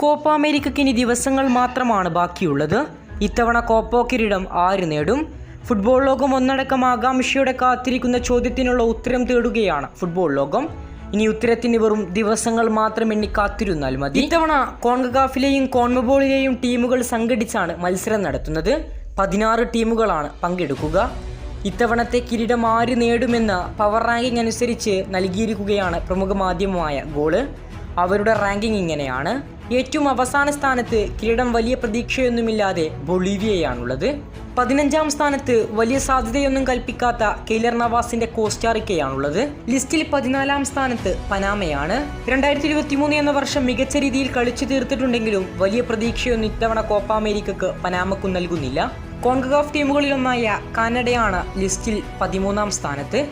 Copa അമേരിക്കയ്ക്ക് ഇനി ദിവസങ്ങൾ മാത്രമാണ് ബാക്കിയുള്ളത്. ഇത്തവണ കോപ്പോ കിരീടം ആര് നേടും? ഫുട്ബോൾ ലോകം ഒന്നടക്കം ആകാംക്ഷയോടെ കാത്തിരിക്കുന്ന ചോദ്യത്തിനുള്ള ഉത്തരം തേടുകയാണ് ഫുട്ബോൾ ലോകം. ഇനി ഉത്തരത്തിന് വെറും ദിവസങ്ങൾ മാത്രം എണ്ണി കാത്തിരുന്നാൽ മതി. ഇത്തവണ കോൺഗാഫിലെയും കോൺമബോളിലെയും ടീമുകൾ സംഘടിച്ചാണ് മത്സരം നടത്തുന്നത്. പതിനാറ് ടീമുകളാണ് പങ്കെടുക്കുക. ഇത്തവണത്തെ കിരീടം ആര് നേടുമെന്ന് പവർ റാങ്കിംഗ് അനുസരിച്ച് നൽകിയിരിക്കുകയാണ് പ്രമുഖ മാധ്യമമായ ഗോൾ. അവരുടെ റാങ്കിംഗ് ഇങ്ങനെയാണ്. ഏറ്റവും അവസാന സ്ഥാനത്ത് കിരീടം വലിയ പ്രതീക്ഷയൊന്നുമില്ലാതെ ബൊളീവിയയാണുള്ളത്. പതിനഞ്ചാം സ്ഥാനത്ത് വലിയ സാധ്യതയൊന്നും കൽപ്പിക്കാത്ത കെയ്ലർ നവാസിന്റെ കോസ്റ്റാറിക്കയാണുള്ളത് ലിസ്റ്റിൽ പതിനാലാം സ്ഥാനത്ത് പനാമയാണ്. രണ്ടായിരത്തി ഇരുപത്തി മൂന്ന് എന്ന വർഷം മികച്ച രീതിയിൽ കളിച്ചു തീർത്തിട്ടുണ്ടെങ്കിലും വലിയ പ്രതീക്ഷയൊന്നും ഇത്തവണ കോപ്പ അമേരിക്കക്ക് പനാമക്കും നൽകുന്നില്ല. കോൺഗാഫ് ടീമുകളിലൊന്നായ കാനഡയാണ് ലിസ്റ്റിൽ പതിമൂന്നാം സ്ഥാനത്ത്.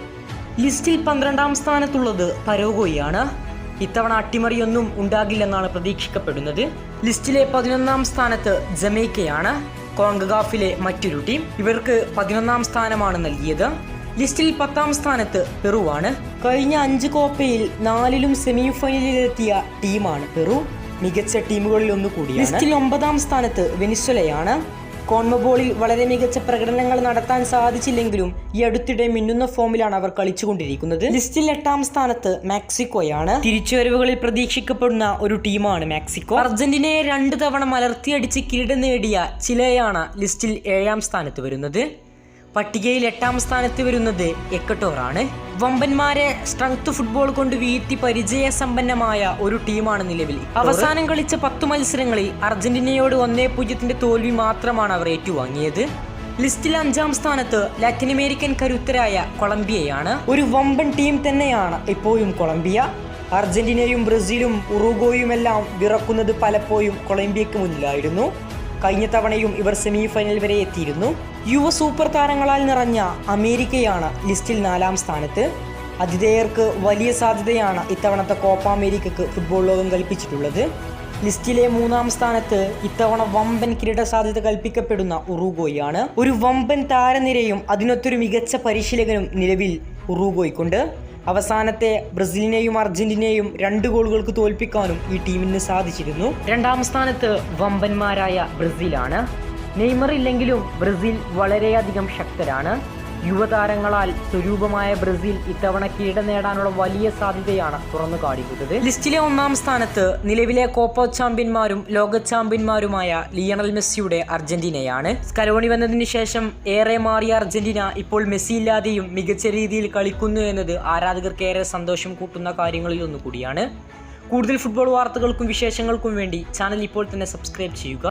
ലിസ്റ്റിൽ പന്ത്രണ്ടാം സ്ഥാനത്തുള്ളത് പരോഗോയാണ്. ഇത്തവണ അട്ടിമറിയൊന്നും ഉണ്ടാകില്ലെന്നാണ് പ്രതീക്ഷിക്കപ്പെടുന്നത്. ലിസ്റ്റിലെ പതിനൊന്നാം സ്ഥാനത്ത് ജമൈക്കയാണ്. കോങ്കഗാഫിലെ മറ്റൊരു ടീം ഇവർക്ക് പതിനൊന്നാം സ്ഥാനമാണ് നൽകിയത്. ലിസ്റ്റിൽ പത്താം സ്ഥാനത്ത് പെറുവാണ്. കഴിഞ്ഞ അഞ്ച് കോപ്പയിൽ നാലിലും സെമി ഫൈനലിലെത്തിയ ടീമാണ് പെറു. മികച്ച ടീമുകളിൽ ഒന്നുകൂടി ലിസ്റ്റിൽ ഒമ്പതാം സ്ഥാനത്ത് വെനിസ്വലയാണ്. കോൺമബോളിൽ വളരെ മികച്ച പ്രകടനങ്ങൾ നടത്താൻ സാധിച്ചില്ലെങ്കിലും ഈ അടുത്തിടെ മിന്നുന്ന ഫോമിലാണ് അവർ കളിച്ചുകൊണ്ടിരിക്കുന്നത്. ലിസ്റ്റിൽ എട്ടാം സ്ഥാനത്ത് മെക്സിക്കോയാണ്. തിരിച്ചുവരവുകളിൽ പ്രതീക്ഷിക്കപ്പെടുന്ന ഒരു ടീമാണ് മെക്സിക്കോ. അർജന്റീനയെ രണ്ട് തവണ മലർത്തിയടിച്ച് കിരീടം നേടിയ ചിലയാണ് ലിസ്റ്റിൽ ഏഴാം സ്ഥാനത്ത് വരുന്നത്. പട്ടികയിൽ എട്ടാം സ്ഥാനത്ത് വരുന്നത് എക്കട്ടോറാണ്. വമ്പന്മാരെ സ്ട്രെങ്ത് ഫുട്ബോൾ കൊണ്ട് വീഴ്ത്തി പരിചയസമ്പന്നമായ ഒരു ടീമാണ് നിലവിൽ. അവസാനം കളിച്ച പത്ത് മത്സരങ്ങളിൽ അർജന്റീനയോട് ഒന്നേ പൂജ്യത്തിന്റെ തോൽവി മാത്രമാണ് അവർ ഏറ്റുവാങ്ങിയത്. ലിസ്റ്റിൽ അഞ്ചാം സ്ഥാനത്ത് ലാറ്റിൻ അമേരിക്കൻ കരുത്തരായ കൊളംബിയയാണ്. ഒരു വമ്പൻ ടീം തന്നെയാണ് ഇപ്പോഴും കൊളംബിയ. അർജന്റീനയും ബ്രസീലും ഉറുഗോയുമെല്ലാം വിറക്കുന്നത് പലപ്പോഴും കൊളംബിയക്ക് മുന്നിലായിരുന്നു. കഴിഞ്ഞ തവണയും ഇവർ സെമി ഫൈനൽ വരെ എത്തിയിരുന്നു. യുവ സൂപ്പർ താരങ്ങളാൽ നിറഞ്ഞ അമേരിക്കയാണ് ലിസ്റ്റിൽ നാലാം സ്ഥാനത്ത്. അതിഥേയർക്ക് വലിയ സാധ്യതയാണ് ഇത്തവണത്തെ കോപ്പ അമേരിക്കക്ക് ഫുട്ബോൾ ലോകം കൽപ്പിച്ചിട്ടുള്ളത്. ലിസ്റ്റിലെ മൂന്നാം സ്ഥാനത്ത് ഇത്തവണ വമ്പൻ കിരീട സാധ്യത കൽപ്പിക്കപ്പെടുന്ന ഉറുഗോയാണ് ഒരു വമ്പൻ താരനിരയും അതിനൊത്തൊരു മികച്ച പരിശീലകനും നിലവിൽ ഉറുഗോയ്ക്കുണ്ട് അവസാനത്തെ ബ്രസീലിനെയും അർജന്റീനയെയും രണ്ട് ഗോളുകൾക്ക് തോൽപ്പിക്കാനും ഈ ടീമിന് സാധിച്ചിരുന്നു. രണ്ടാം സ്ഥാനത്ത് വമ്പന്മാരായ ബ്രസീലാണ്. നെയ്മർ ഇല്ലെങ്കിലും ബ്രസീൽ വളരെയധികം ശക്തരാണ്. യുവതാരങ്ങളാൽ സ്വരൂപമായ ബ്രസീൽ ഇത്തവണ കിരീടം നേടാനുള്ള വലിയ സാധ്യതയാണ് തുറന്നു കാണിക്കുന്നത് ലിസ്റ്റിലെ ഒന്നാം സ്ഥാനത്ത് നിലവിലെ കോപ്പ ചാമ്പ്യന്മാരും ലോക ചാമ്പ്യന്മാരുമായ ലിയണൽ മെസ്സിയുടെ അർജന്റീനയാണ്. സ്കലോണി വന്നതിന് ശേഷം ഏറെ മാറിയ അർജന്റീന ഇപ്പോൾ മെസ്സി ഇല്ലാതെയും മികച്ച രീതിയിൽ കളിക്കുന്നു എന്നത് ആരാധകർക്ക് ഏറെ സന്തോഷം കൂട്ടുന്ന കാര്യങ്ങളിൽ ഒന്നുകൂടിയാണ്. കൂടുതൽ ഫുട്ബോൾ വാർത്തകൾക്കും വിശേഷങ്ങൾക്കും വേണ്ടി ചാനൽ ഇപ്പോൾ തന്നെ സബ്സ്ക്രൈബ് ചെയ്യുക.